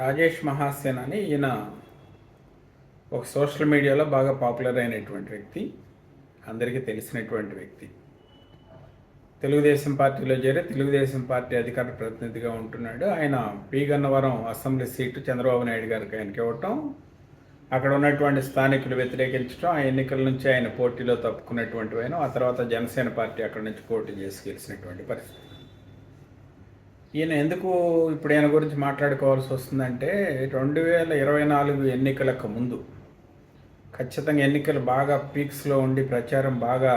రాజేష్ మహాసేన్ అని ఈయన ఒక సోషల్ మీడియాలో బాగా పాపులర్ అయినటువంటి వ్యక్తి అందరికీ తెలిసినటువంటి వ్యక్తి. తెలుగుదేశం పార్టీలో చేరి తెలుగుదేశం పార్టీ అధికార ప్రతినిధిగా ఉంటున్నాడు. ఆయన P. Gannavaram assembly seat Chandrababu Naidu garu ఆయనకి ఇవ్వటం అక్కడ ఉన్నటువంటి స్థానికులు వ్యతిరేకించడం ఆ ఎన్నికల నుంచి ఆయన పోటీలో తప్పుకున్నటువంటి ఆయన ఆ తర్వాత జనసేన పార్టీ అక్కడ నుంచి పోటీ చేసి గెలిచినటువంటి పరిస్థితి. ఈయన ఎందుకు ఇప్పుడు ఈయన గురించి మాట్లాడుకోవాల్సి వస్తుందంటే రెండు వేల ఇరవై నాలుగు ఎన్నికలకు ముందు ఖచ్చితంగా ఎన్నికలు బాగా పీక్స్లో ఉండి ప్రచారం బాగా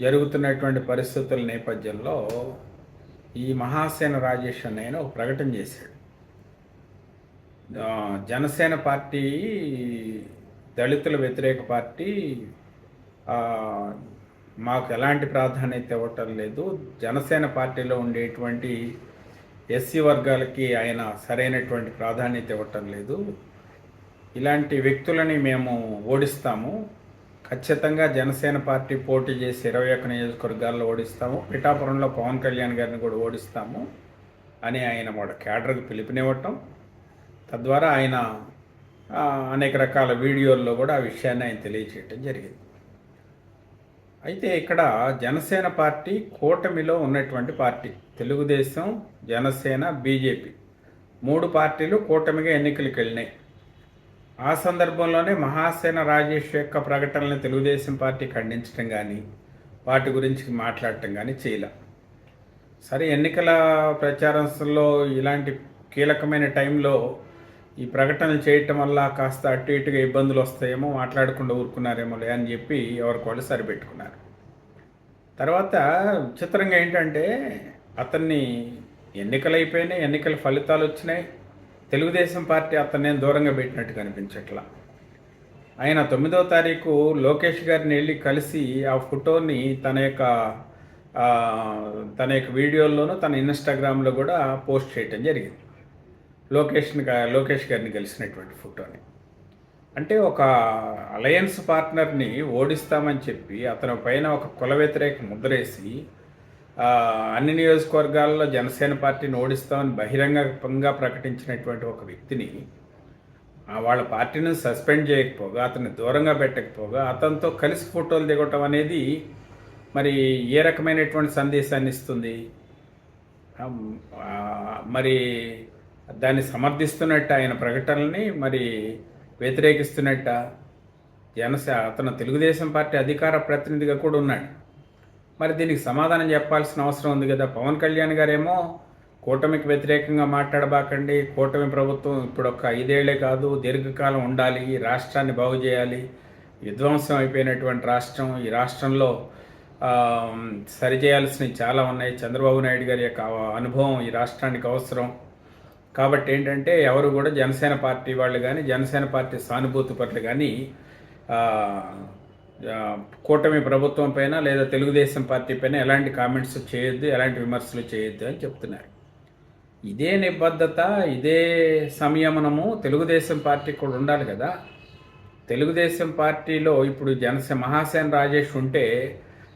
జరుగుతున్నటువంటి పరిస్థితుల నేపథ్యంలో ఈ మహాసేన రాజేష్ అనే ఆయన ఒక ప్రకటన చేశాడు. జనసేన పార్టీ దళితుల వ్యతిరేక పార్టీ మాకు ఎలాంటి ప్రాధాన్యత ఇవ్వటం లేదు. జనసేన పార్టీలో ఉండేటువంటి ఎస్సీ వర్గాలకి ఆయన సరైనటువంటి ప్రాధాన్యత ఇవ్వటం లేదు. ఇలాంటి వ్యక్తులని మేము ఓడిస్తాము. ఖచ్చితంగా జనసేన పార్టీ పోటీ చేసి ఇరవై ఒక్క నియోజకవర్గాల్లో ఓడిస్తాము. పిఠాపురంలో పవన్ కళ్యాణ్ గారిని కూడా ఓడిస్తాము అని ఆయన వాడు క్యాడర్కి పిలుపునివ్వటం. తద్వారా ఆయన అనేక రకాల వీడియోల్లో కూడా ఆ విషయాన్ని ఆయన తెలియచేయటం జరిగింది. అయితే ఇక్కడ జనసేన పార్టీ కూటమిలో ఉన్నటువంటి పార్టీ తెలుగుదేశం జనసేన బీజేపీ. మూడు పార్టీలు కూటమిగా ఎన్నికలకు వెళ్ళినాయి. ఆ సందర్భంలోనే మహాసేన రాజేష్ యొక్క ప్రకటనలను తెలుగుదేశం పార్టీ ఖండించడం కానీ వాటి గురించి మాట్లాడటం కానీ చేయలే. సరే ఎన్నికల ప్రచారంలో ఇలాంటి కీలకమైన టైంలో ఈ ప్రకటనలు చేయటం వల్ల కాస్త అటు ఇటుగా ఇబ్బందులు వస్తాయేమో మాట్లాడకుండా ఊరుకున్నారేమోలే అని చెప్పి ఎవరికి వాళ్ళు సరిపెట్టుకున్నారు. తర్వాత విచిత్రంగా ఏంటంటే అతన్ని ఎన్నికలు అయిపోయినాయి ఎన్నికల ఫలితాలు వచ్చినాయి. తెలుగుదేశం పార్టీ అతన్ని దూరంగా పెట్టినట్టు కనిపించట్లా. ఆయన తొమ్మిదో తారీఖు లోకేష్ గారిని వెళ్ళి కలిసి ఆ ఫోటోని తన యొక్క తన యొక్క వీడియోల్లోనూ తన ఇన్స్టాగ్రామ్లో కూడా పోస్ట్ చేయటం జరిగింది. లోకేష్ లోకేష్ గారిని గెలిచినటువంటి ఫోటోని అంటే ఒక అలయన్స్ పార్ట్నర్ని ఓడిస్తామని చెప్పి అతని పైన ఒక కుల వ్యతిరేక ముద్రేసి అన్ని నియోజకవర్గాల్లో జనసేన పార్టీని ఓడిస్తామని బహిరంగంగా ప్రకటించినటువంటి ఒక వ్యక్తిని వాళ్ళ పార్టీని సస్పెండ్ చేయకపోగా అతన్ని దూరంగా పెట్టకపోగా అతనితో కలిసి ఫోటోలు దిగటం అనేది మరి ఏ రకమైనటువంటి సందేశాన్ని ఇస్తుంది? మరి దాన్ని సమర్థిస్తున్నట్టు ఆయన ప్రకటనల్ని మరి వ్యతిరేకిస్తున్నట్ట జనసే అతను తెలుగుదేశం పార్టీ అధికార ప్రతినిధిగా కూడా ఉన్నాడు. మరి దీనికి సమాధానం చెప్పాల్సిన అవసరం ఉంది కదా. పవన్ కళ్యాణ్ గారేమో కూటమికి వ్యతిరేకంగా మాట్లాడబాకండి. కూటమి ప్రభుత్వం ఇప్పుడు ఒక ఐదేళ్ళే కాదు దీర్ఘకాలం ఉండాలి ఈ రాష్ట్రాన్ని బాగు చేయాలి. విధ్వంసం అయిపోయినటువంటి రాష్ట్రం ఈ రాష్ట్రంలో సరిచేయాల్సినవి చాలా ఉన్నాయి. చంద్రబాబు నాయుడు గారి యొక్క అనుభవం ఈ రాష్ట్రానికి అవసరం. కాబట్టి ఏంటంటే ఎవరు కూడా జనసేన పార్టీ వాళ్ళు కానీ జనసేన పార్టీ సానుభూతి పట్ల కానీ కూటమి ప్రభుత్వం పైన లేదా తెలుగుదేశం పార్టీ పైన ఎలాంటి కామెంట్స్ చేయొద్దు ఎలాంటి విమర్శలు చేయొద్దు అని చెప్తున్నారు. ఇదే నిబద్ధత ఇదే సంయమనము తెలుగుదేశం పార్టీ కూడా ఉండాలి కదా. తెలుగుదేశం పార్టీలో ఇప్పుడు జనసేన మహాసేన రాజేష్ ఉంటే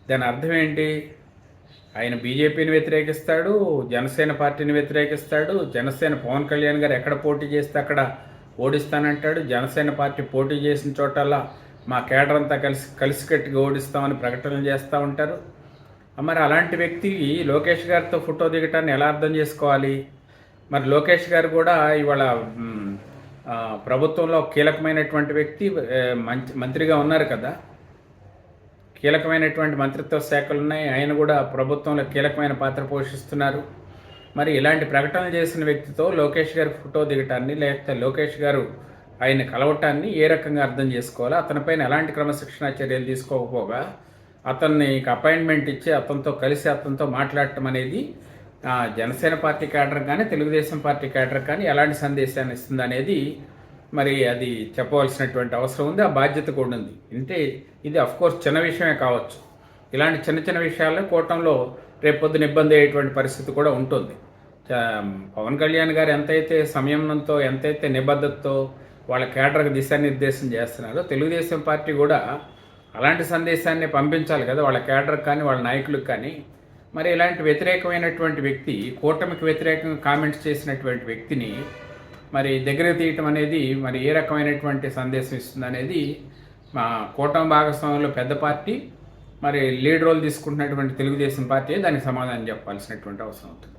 దాని అర్థం ఏంటి? ఆయన బీజేపీని వ్యతిరేకిస్తాడు జనసేన పార్టీని వ్యతిరేకిస్తాడు జనసేన పవన్ కళ్యాణ్ గారు ఎక్కడ పోటీ చేస్తే అక్కడ ఓడిస్తానంటాడు జనసేన పార్టీ పోటీ చేసిన చోటల్లా మా కేడర్ అంతా కలిసి కలిసికట్టుగా ఓడిస్తామని ప్రకటనలు చేస్తూ ఉంటారు. మరి అలాంటి వ్యక్తి లోకేష్ గారితో ఫోటో దిగటాన్ని ఎలా అర్థం చేసుకోవాలి? మరి లోకేష్ గారు కూడా ఇవాళ ప్రభుత్వంలో కీలకమైనటువంటి వ్యక్తి ఏ, మంత్రిగా ఉన్నారు కదా. కీలకమైనటువంటి మంత్రిత్వ శాఖలు ఉన్నాయి. ఆయన కూడా ప్రభుత్వంలో కీలకమైన పాత్ర పోషిస్తున్నారు. మరి ఇలాంటి ప్రకటనలు చేసిన వ్యక్తితో లోకేష్ గారి ఫోటో దిగటాన్ని లేకపోతే లోకేష్ గారు ఆయన కలవటాన్ని ఏ రకంగా అర్థం చేసుకోవాలో అతనిపైన ఎలాంటి క్రమశిక్షణ చర్యలు తీసుకోకపోగా అతన్ని అపాయింట్మెంట్ ఇచ్చి అతనితో కలిసి అతనితో మాట్లాడటం అనేది జనసేన పార్టీ క్యాడర్ కానీ తెలుగుదేశం పార్టీ క్యాడర్ కానీ ఎలాంటి సందేశాన్ని ఇస్తుంది అనేది మరి అది చెప్పవలసినటువంటి అవసరం ఉంది ఆ బాధ్యత కూడా ఉంది. అంటే ఇది కోర్స్ చిన్న విషయమే కావచ్చు. ఇలాంటి చిన్న చిన్న విషయాల్లో కూటంలో రేపొద్దున ఇబ్బంది అయ్యేటువంటి పరిస్థితి కూడా ఉంటుంది. చ- పవన్ కళ్యాణ్ గారు ఎంతైతే సంయమనంతో ఎంతైతే నిబద్ధతతో వాళ్ళ కేడర్కి దిశానిర్దేశం చేస్తున్నారో తెలుగుదేశం పార్టీ కూడా అలాంటి సందేశాన్ని పంపించాలి కదా వాళ్ళ కేటర్ కానీ వాళ్ళ నాయకులకు కానీ. మరి ఇలాంటి వ్యతిరేకమైనటువంటి వ్యక్తి కూటమికి వ్యతిరేకంగా కామెంట్స్ చేసినటువంటి వ్యక్తిని మరి దగ్గర తీయటం అనేది మరి ఏ రకమైనటువంటి సందేశం ఇస్తుంది అనేది మా కూటమి భాగస్వామ్యంలో పెద్ద పార్టీ మరి లీడ్ రోల్ తీసుకుంటున్నటువంటి తెలుగుదేశం పార్టీ దానికి సమాధానం చెప్పాల్సినటువంటి అవసరం అవుతుంది.